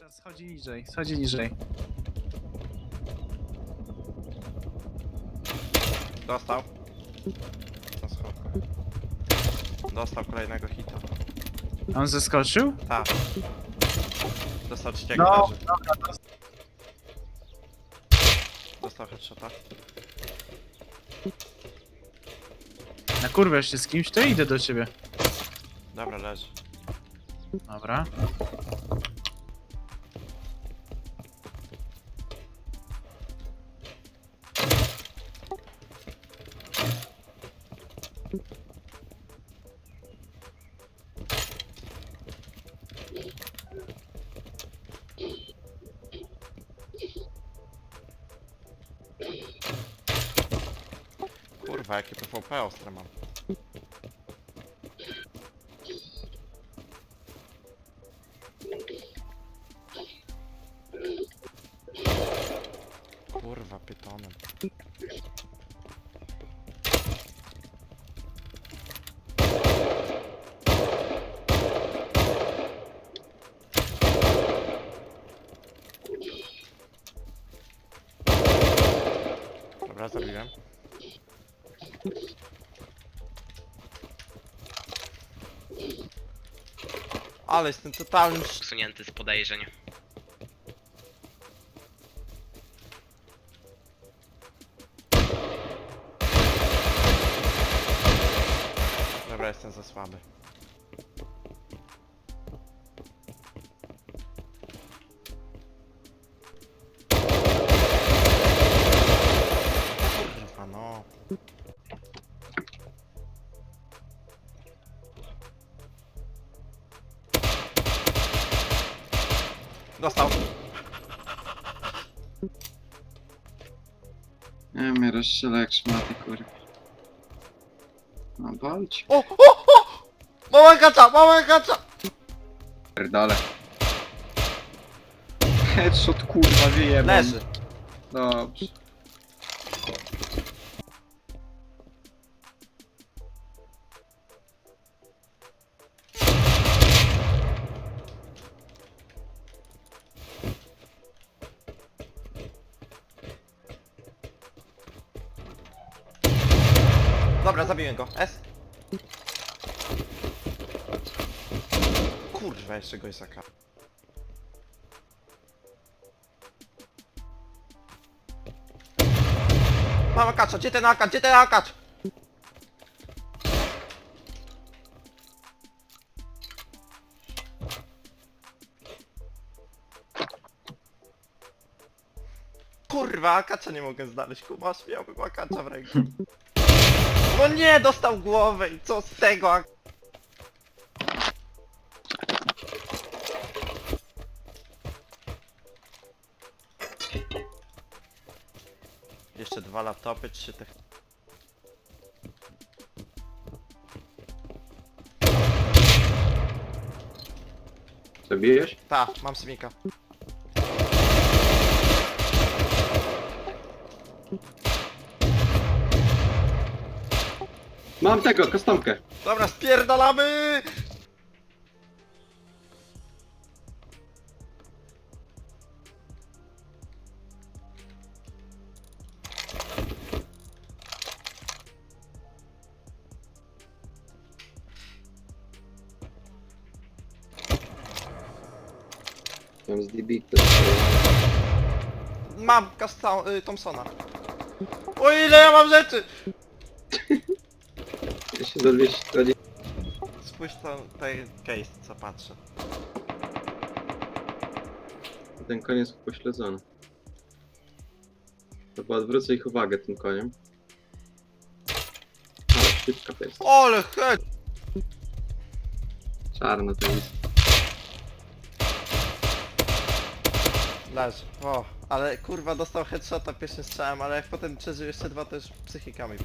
Teraz schodzi niżej, schodzi niżej. Dostał. Na schodkach. Dostał kolejnego hita. On zeskoczył? Tak. Dostał trzeciego No, leży. Dostał headshota. Na kurwę się z kimś, to idę do ciebie. Dobra, leży. Dobra. Kurwa, jakie PvP ostre mam. Kurwa, pytonem. Ale jestem totalnym sz... usunięty z podejrzeń. Dobra, jestem za słaby. Nie, mnie rozstrzela jak szmaty, kurwa. No bądź. O, o, o! Mała kacza, mała kacza! Pierdale. Headshot, kurwa, wyjebał. Leży. Dobrze. Dobra, zabiłem go. S. Kurwa, jeszcze go jest AK. Mama kacza, gdzie ten AK? Gdzie ten AK? Kurwa, akacza nie mogę znaleźć, kumasz, miałbym akacza w ręku. No nie, dostał głowę i co z tego? Jeszcze dwa laptopy, trzy te... Zabijesz? Ta, mam smika. Mam tego, kostomkę. Dobra, spierdalamy! Tam z DB Mam Kasta y, Thompsona. O ile ja mam rzeczy! Ja się do 220. Spójrz to, ten case, co patrzę. Ten koniec jest pośledzony. Chyba odwrócę ich uwagę tym koniem. Ale szybka to jest. Ole head! Czarno to jest. Leży. O, ale kurwa dostał headshota pierwszym strzałem, ale jak potem przeżył jeszcze dwa, to już psychika mi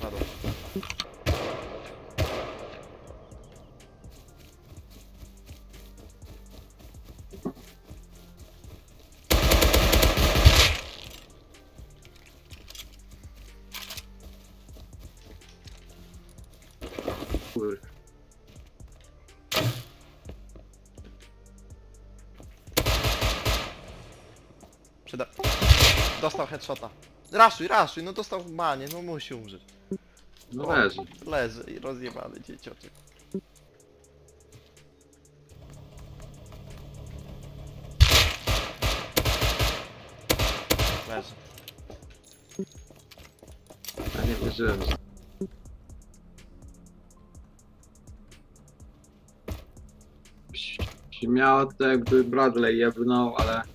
Dostał headshota. Raszuj, raszuj, no dostał w manie, no musi umrzeć. No leży. Leży i rozjebany dzieciociek. Leży. Ja nie wierzyłem, że... Się miało to jakby Bradley jebnął, ale...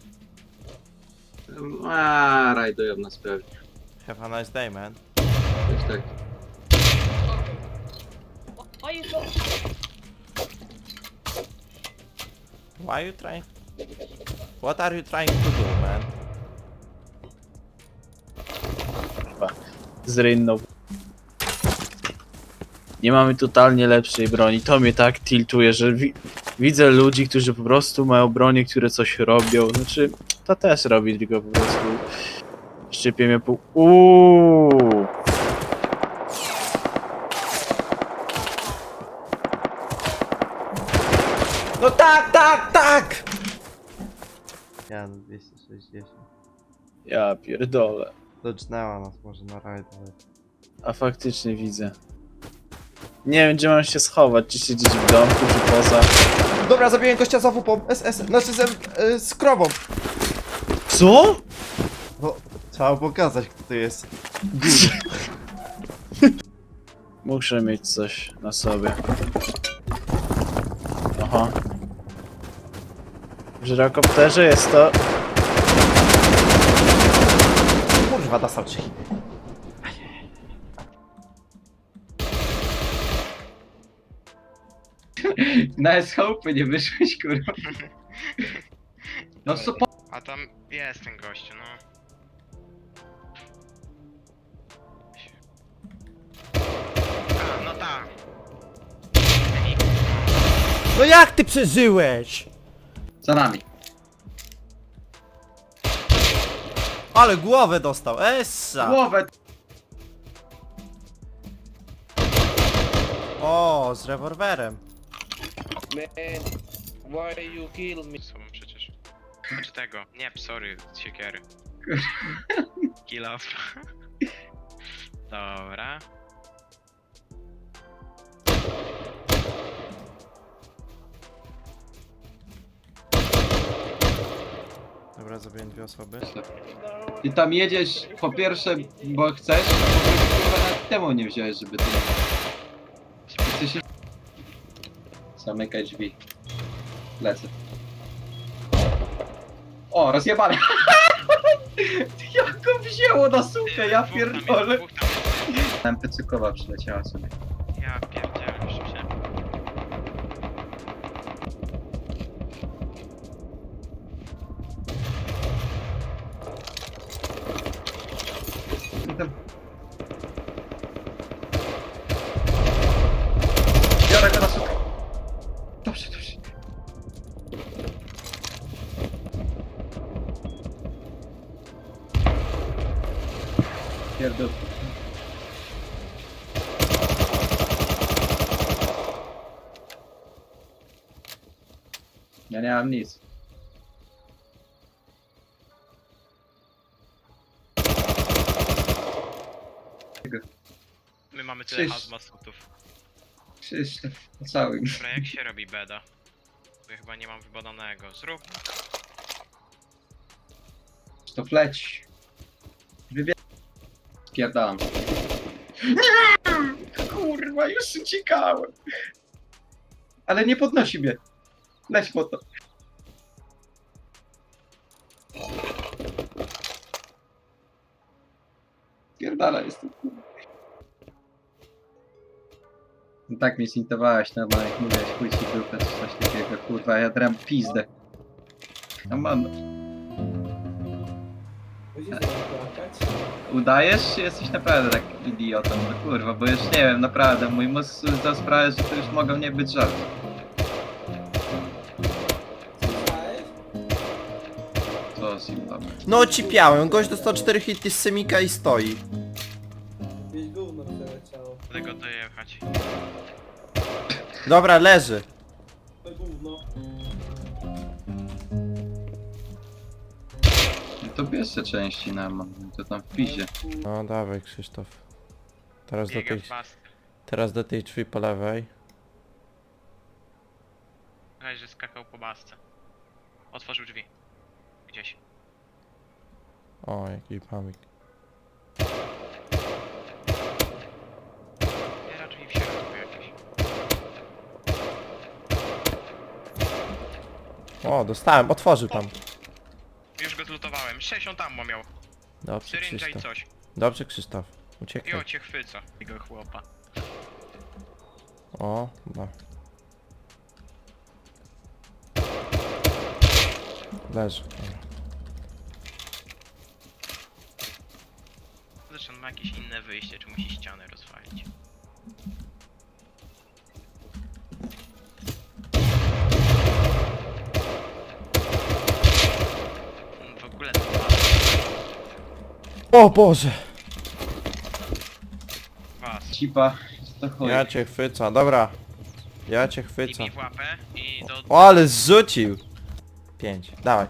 Aaa, rajdują nas pewnie. Have a nice day, man. Coś tak. Why you so Why are you trying? What are you trying to do, man? Zrynnął. Nie mamy totalnie lepszej broni. To mnie tak tiltuje, że wi widzę ludzi, którzy po prostu mają bronie, które coś robią. Znaczy, to też robi, tylko po prostu szczypie mnie pół. Uuu. No tak, tak, tak! Ja 260. Ja pierdolę. Dodżnęła nas może na rajd, ale... A faktycznie widzę. Nie wiem, gdzie mam się schować. Czy siedzieć w domku, czy poza. Dobra, zabiłem gościa za WP, SS, znaczy z, y, z krową. Co? No, trzeba pokazać kto to jest. Muszę mieć coś na sobie. Aha. W żyrokopterze jest to. Kurwa, dostał ci. Na S-Hope nie wyszłeś, kurwa. No co. A tam jest ten gościu, no. A, no tak. No jak ty przeżyłeś? Za nami. Ale głowę dostał, essa! Głowę! O, z rewolwerem. Man, why you kill me? Są. Znaczy tego. Nie, sorry, z siekiery. Kill off. Dobra. Dobra, zabiłem dwie osoby. Ty tam jedziesz po pierwsze, bo chcesz, a po drugie kurwa nawet temu nie wziąłeś, żeby ty... Chcesz się... Zamykaj drzwi. Lecę. O, rozjebane! Jak go wzięło na sukę, ja Dwóch tam jest, pierdolę! dwóch tam jest. MPC-kowa przyleciała sobie. Ja pierdzielę, Mam nic. My mamy tyle hazmatutów. Krzysztof, cały. Dobra, jak się robi beda? Bo ja chyba nie mam wybadanego. Zrób. Krzysztof, leć. Wybie... Spierdalam. Kurwa, już uciekałem. Ale nie podnosi mnie. Leć po to. Spierdala jestem. No tak mnie zintowałeś normalnie, jak mówiłeś, chuj ci dupę, czy coś takiego, kurwa, ja dram pizdę. No mam, Udajesz, czy jesteś naprawdę tak idiotą? No kurwa, bo już nie wiem, naprawdę, mój mózg zdał sprawę, że to już mogą nie być żarty. Co z nim tam? No ocipiałem, gość dostał 4 hity z semika i stoi. Do tego dojechać. Dobra, leży. to bierze części na to tam w pizie. No dawaj Krzysztof. Teraz do tej, teraz do tej drzwi po lewej. Słuchaj, że skakał po basce. Otworzył drzwi. Gdzieś. O, jaki pamik. Nie, raczej w środku jakiś. O, dostałem, otworzył tam. Już go zlutowałem. 60 ammo miał. Dobrze Syringa i Krzysztof. coś. Dobrze Krzysztof. I Uciekaj. o cię chwyca. Tego chłopa. O, da. Leży. Dobra. Zresztą ma jakieś inne wyjście, czy musi ścianę rozwalić. W ogóle to O Boże! was. Cipa, to chuj. Ja cię chwycę, dobra. Ja cię I chwycę. mi w łapę i do... O, ale zrzucił! Pięć, dawaj.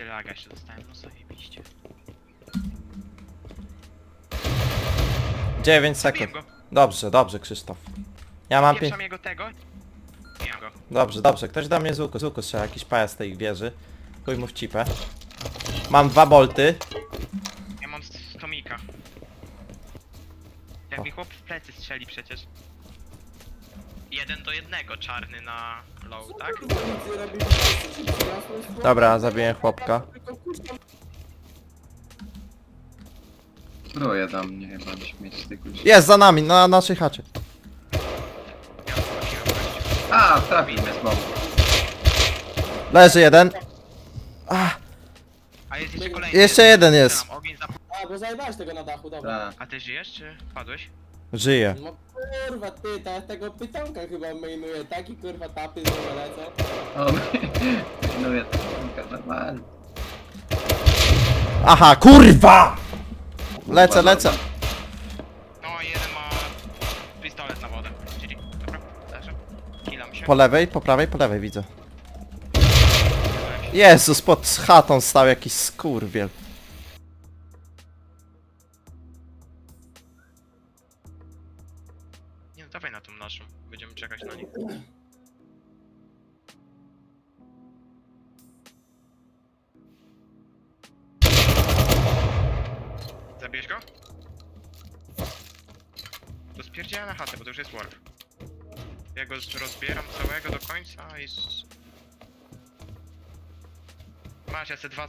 Ja pierdzielę aga jeszcze dostałem, no zajebiście. 9 Zabiłem sekund. go. Dobrze, dobrze Krzysztof. Ja mam pięć. Pieprzam jego tego. Go. Dobrze, dobrze. Ktoś da mnie z łuku. Z łuku strzela jakiś pajac z tej wieży. Chuj mu w cipę. Mam dwa bolty. Ja mam z Tomika. Jak mi chłop w plecy strzeli przecież. Jeden do jednego, czarny na low, tak? Dobra, zabiję chłopka. Zbroja do mnie chyba śmieć z tej kusi. Jest za nami, na naszej chacie. Ja zobaczyłem gościu. A, trafił mnie z bomby. Leży jeden. Ah, A jest jeszcze kolejny. Jeszcze jeden jest. Ogień. A, bo zajebałeś tego na dachu, dobra. Tak. A ty żyjesz, czy padłeś? Żyje. No kurwa, ty, ta, tego pytonka chyba mainuje, taki kurwa tapy z lecą. O, no ja to normalnie. Aha, kurwa! Lecę, lecę. No, jeden ma pistolet na wodę. Czyli, dobra. Killam się. Po lewej, po prawej, po lewej widzę. Jezus, pod chatą stał jakiś skurwiel. To spierdziałem na chatę, bo to już jest warp. Ja go rozbieram całego do końca i... Masz, ja se dwa...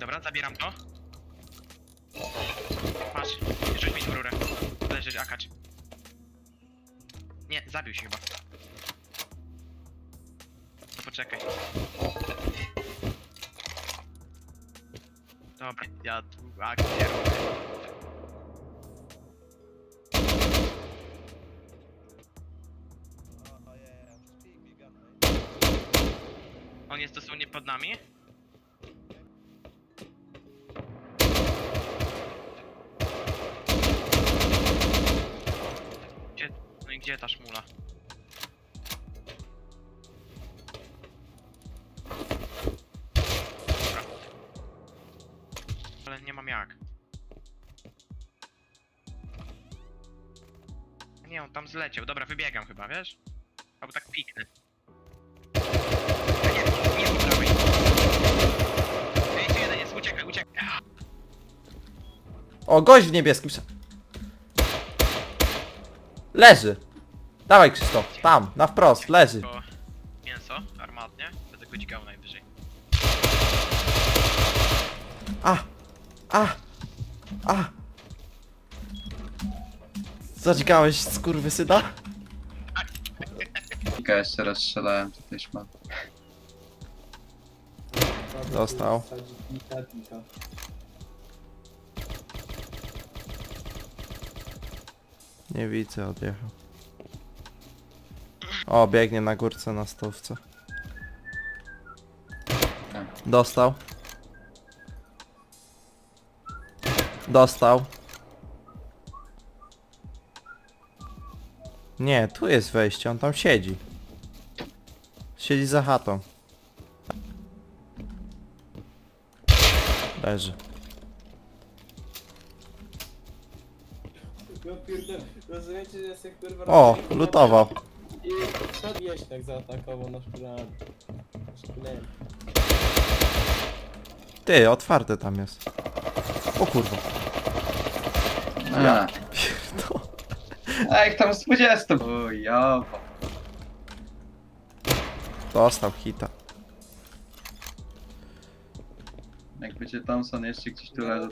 Dobra, zabieram to. Masz, rzuć mi w rurę. Leży akacz. Nie, zabił się chyba. No poczekaj. Dobra, ja tu akcję robię. On jest dosłownie pod nami. Ale nie mam jak. Nie, on tam zleciał. Dobra, wybiegam chyba, wiesz? Albo tak piknę. Nie, nie, tu jeden jest, uciekaj, uciekaj. O, gość w niebieskim. Leży. Dawaj Krzysztof, tam, na wprost, leży. Tylko mięso armatnie, będę go dźgał najwyżej. A! A! A! Zadźgałeś skurwysyna? Kilka jeszcze raz strzelałem, to też mam. Dostał. Nie widzę, odjechał. O, biegnie na górce na stówce. Dostał. Dostał. Nie, tu jest wejście, on tam siedzi. Siedzi za chatą. Leży. No pierdolę, rozumiecie, że ja sobie kurwa... O, robię, lutował. I przed wieśniak zaatakował nasz plan. Nasz plan. Ty, otwarte tam jest. O kurwa. A. A jak tam z 20? O ja. Dostał hita. Jak będzie Thompson jeszcze gdzieś tu leży,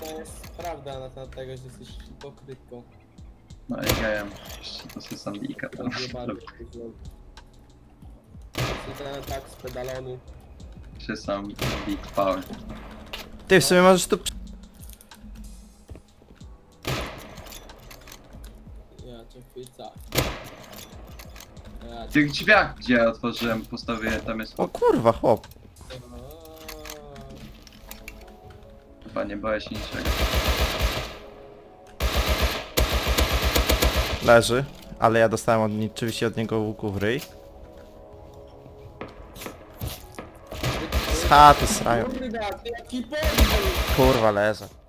to jest prawda na temat tego, że jesteś hipokrytką. no i gejem. Jeszcze to sobie sandika tam zrobię. Jesteś ten tak z pedalonu. Czy sam big power. Ty, w sumie możesz tu... Ja W cię... tych drzwiach, gdzie ja otworzyłem, postawiłem, tam jest O kurwa, chłop. chyba nie boję się niczego. Leży. Ale ja dostałem od, oczywiście od niego łuku w ryj. Z chaty srają. Kurwa, ty jaki podwój! Kurwa, leżę.